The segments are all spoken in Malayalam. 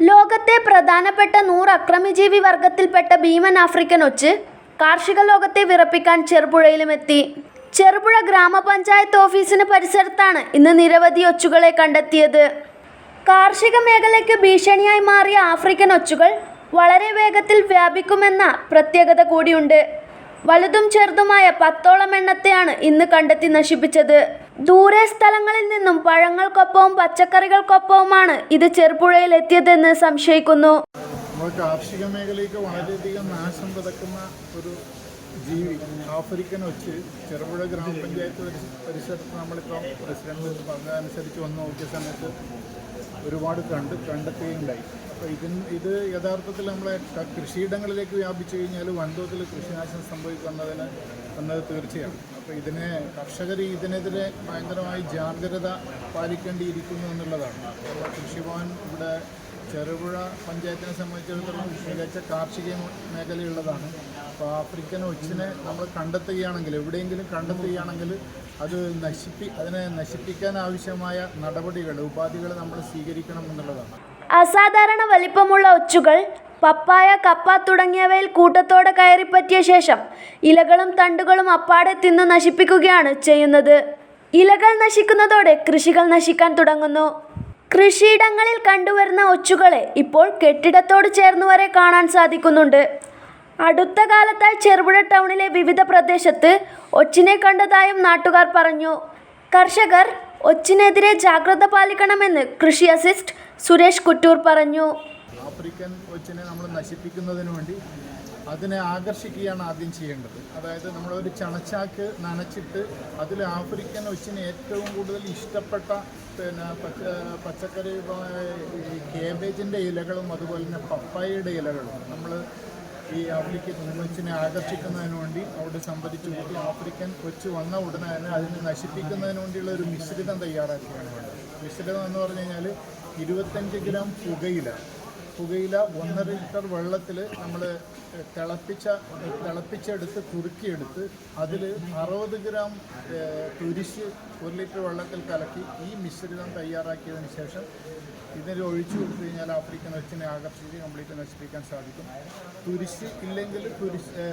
ലോകത്തെ പ്രധാനപ്പെട്ട നൂറ് അക്രമിജീവി വർഗത്തിൽപ്പെട്ട ഭീമൻ ആഫ്രിക്കൻ ഒച്ച് കാർഷിക ലോകത്തെ വിറപ്പിക്കാൻ ചെറുപുഴയിലും എത്തി ചെറുപുഴ ഗ്രാമപഞ്ചായത്ത് ഓഫീസിന് പരിസരത്താണ് ഇന്ന് നിരവധി ഒച്ചുകളെ കണ്ടെത്തിയത്. കാർഷിക മേഖലയ്ക്ക് ഭീഷണിയായി മാറിയ ആഫ്രിക്കൻ ഒച്ചുകൾ വളരെ വേഗത്തിൽ വ്യാപിക്കുമെന്ന പ്രത്യേകത കൂടിയുണ്ട്. വലുതും ചെറുതുമായ പത്തോളം എണ്ണത്തെയാണ് ഇന്ന് കണ്ടെത്തി നശിപ്പിച്ചത്. ദൂരെ സ്ഥലങ്ങളിൽ നിന്നും പഴങ്ങൾക്കൊപ്പവും പച്ചക്കറികൾക്കൊപ്പവുമാണ് ഇത് ചെറുപുഴയിൽ എത്തിയതെന്ന് സംശയിക്കുന്നു കാർഷിക മേഖലയ്ക്ക് വളരെയധികം നാശം ഒരു ജീവി ആഫ്രിക്കൻ വെച്ച് ചെറുപുഴ ഗ്രാമപഞ്ചായത്ത് പരിസ- പരിസരത്ത് നമ്മളിപ്പോൾ പ്രസിഡന്റ് പറഞ്ഞതനുസരിച്ച് വന്ന് നോക്കിയ സമയത്ത് ഒരുപാട് കണ്ട് കണ്ടെത്തുകയുണ്ടായി. അപ്പോൾ ഇതിന് ഇത് യഥാർത്ഥത്തിൽ നമ്മളെ കൃഷിയിടങ്ങളിലേക്ക് വ്യാപിച്ചു കഴിഞ്ഞാൽ വൻതോതിൽ കൃഷിനാശം സംഭവിക്കുന്നതിന് എന്നത് തീർച്ചയാണ്. അപ്പോൾ ഇതിനെ കർഷകർ ഇതിനെതിരെ ഭയങ്കരമായി ജാഗ്രത പാലിക്കേണ്ടിയിരിക്കുന്നു എന്നുള്ളതാണ്. കൃഷിഭവൻ ഇവിടെ ചെറുപുഴ പഞ്ചായത്തിനെ സംബന്ധിച്ചിടത്തോളം മികച്ച കാർഷിക മേഖലയുള്ളതാണ്. അപ്പോൾ ആഫ്രിക്കൻ ഒച്ചിനെ നമ്മൾ കണ്ടെത്തുകയാണെങ്കിൽ എവിടെയെങ്കിലും കണ്ടെത്തുകയാണെങ്കിൽ അത് നശിപ്പി അതിനെ നശിപ്പിക്കാൻ ആവശ്യമായ നടപടികൾ ഉപാധികൾ നമ്മൾ സ്വീകരിക്കണം എന്നുള്ളതാണ്. അസാധാരണ വലിപ്പമുള്ള ഒച്ചുകൾ പപ്പായ കപ്പ തുടങ്ങിയവയിൽ കൂട്ടത്തോടെ കയറിപ്പറ്റിയ ശേഷം ഇലകളും തണ്ടുകളും അപ്പാടെ തിന്നു നശിപ്പിക്കുകയാണ് ചെയ്യുന്നത്. ഇലകൾ നശിക്കുന്നതോടെ കൃഷികൾ നശിക്കാൻ തുടങ്ങുന്നു. കൃഷിയിടങ്ങളിൽ കണ്ടുവരുന്ന ഒച്ചുകളെ ഇപ്പോൾ കെട്ടിടത്തോട് ചേർന്ന് വരെ കാണാൻ സാധിക്കുന്നുണ്ട്. അടുത്ത കാലത്തായി ചെറുപുഴ ടൗണിലെ വിവിധ പ്രദേശത്ത് ഒച്ചിനെ കണ്ടതായും നാട്ടുകാർ പറഞ്ഞു. കർഷകർ ഒച്ചിനെതിരെ ജാഗ്രത പാലിക്കണമെന്ന് കൃഷി അസിസ്റ്റ് സുരേഷ് കുറ്റൂർ പറഞ്ഞു. ആഫ്രിക്കൻ കൊച്ചിനെ നമ്മൾ നശിപ്പിക്കുന്നതിന് വേണ്ടി അതിനെ ആകർഷിക്കുകയാണ് ആദ്യം ചെയ്യേണ്ടത്. അതായത് നമ്മളൊരു ചണച്ചാക്ക് നനച്ചിട്ട് അതിൽ ആഫ്രിക്കൻ ഒച്ചിന് ഏറ്റവും കൂടുതൽ ഇഷ്ടപ്പെട്ട പിന്നെ പച്ച പച്ചക്കറി കേബേജിന്റെ ഇലകളും അതുപോലെ തന്നെ പപ്പായയുടെ ഇലകളും നമ്മൾ ഈ ആഫ്രിക്കൻ കൊച്ചിനെ ആകർഷിക്കുന്നതിന് വേണ്ടി അവിടെ സംഭരിച്ചു കൂട്ടി ആഫ്രിക്കൻ കൊച്ചു വന്ന ഉടനെ തന്നെ അതിനെ നശിപ്പിക്കുന്നതിന് വേണ്ടിയുള്ള ഒരു മിശ്രിതം തയ്യാറാക്കുകയാണ് വേണ്ടത്. മിശ്രിതം എന്ന് പറഞ്ഞു കഴിഞ്ഞാൽ ഇരുപത്തഞ്ച് ഗ്രാം പുകയില. പുകയില ഒന്നര ലിറ്റർ വെള്ളത്തിൽ നമ്മൾ തിളപ്പിച്ച തിളപ്പിച്ചെടുത്ത് കുറുക്കിയെടുത്ത് അതിൽ അറുപത് ഗ്രാം തുരിശ് ഒരു ലിറ്റർ വെള്ളത്തിൽ കലക്കി ഈ മിശ്രിതം തയ്യാറാക്കിയതിന് ശേഷം ഇതിൽ ഒഴിച്ചു കൊടുത്തു കഴിഞ്ഞാൽ ആഫ്രിക്കൻ ഒച്ചിനെ ആകർഷിച്ച് കംപ്ലീറ്റ് നശിപ്പിക്കാൻ സാധിക്കും. തുരിശ് ഇല്ലെങ്കിൽ തുരിശ്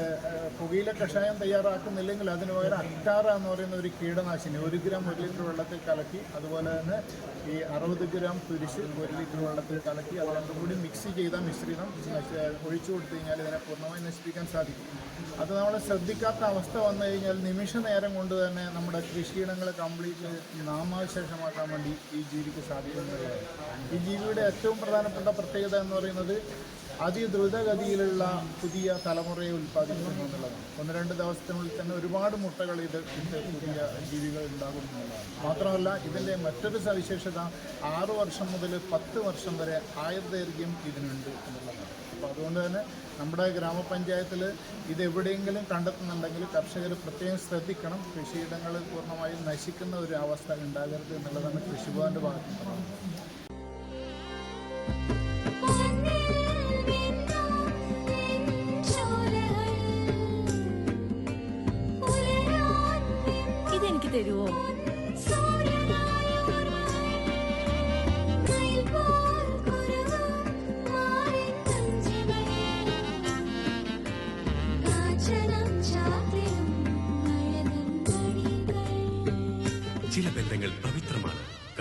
പുകയില കഷായം തയ്യാറാക്കുന്നില്ലെങ്കിൽ അതിന് പകരം അക്ടാറ എന്ന് പറയുന്ന ഒരു കീടനാശിനി ഒരു ഗ്രാം ഒരു ലിറ്റർ വെള്ളത്തിൽ കലക്കി അതുപോലെ തന്നെ ഈ അറുപത് ഗ്രാം തുരിശ് ഒരു ലിറ്റർ വെള്ളത്തിൽ കലക്കി അത് രണ്ടും കൂടി മിക്സ് ചെയ്ത മിശ്രിതം ഒഴിച്ചു കൊടുത്തു കഴിഞ്ഞാൽ ഇതിനെ പൂർണമായി നശിപ്പിക്കാൻ സാധിക്കും. അത് നമ്മൾ ശ്രദ്ധിക്കാത്ത അവസ്ഥ വന്നു കഴിഞ്ഞാൽ നിമിഷ നേരം കൊണ്ട് തന്നെ നമ്മുടെ കൃഷിയിടങ്ങളെ കംപ്ലീറ്റ് നാമാവശേഷമാക്കാൻ വേണ്ടി ഈ ജീവിക്ക് സാധിക്കുന്നതാണ്. ഈ ജീവിയുടെ ഏറ്റവും പ്രധാനപ്പെട്ട പ്രത്യേകത എന്ന് പറയുന്നത് അതിദ്രുതഗതിയിലുള്ള പുതിയ തലമുറയെ ഉൽപ്പാദിപ്പിക്കുന്നു എന്നുള്ളതാണ്. ഒന്ന് രണ്ട് ദിവസത്തിനുള്ളിൽ തന്നെ ഒരുപാട് മുട്ടകൾ ഇത് പുതിയ ജീവികൾ ഉണ്ടാകും എന്നുള്ളതാണ്. മാത്രമല്ല ഇതിന്റെ മറ്റൊരു സവിശേഷത ആറു വർഷം മുതൽ പത്ത് വർഷം വരെ ആയുർദൈർഘ്യം ഇതിനുണ്ട് അപ്പോൾ അതുകൊണ്ട് തന്നെ നമ്മുടെ ഗ്രാമപഞ്ചായത്തിൽ ഇത് എവിടെയെങ്കിലും കണ്ടെത്തുന്നുണ്ടെങ്കിൽ കർഷകർ പ്രത്യേകം ശ്രദ്ധിക്കണം. കൃഷിയിടങ്ങൾ പൂർണമായും നശിക്കുന്ന ഒരു അവസ്ഥ ഉണ്ടാകരുത് എന്നുള്ളതാണ് കൃഷിഭവന്റെ ഭാഗത്ത്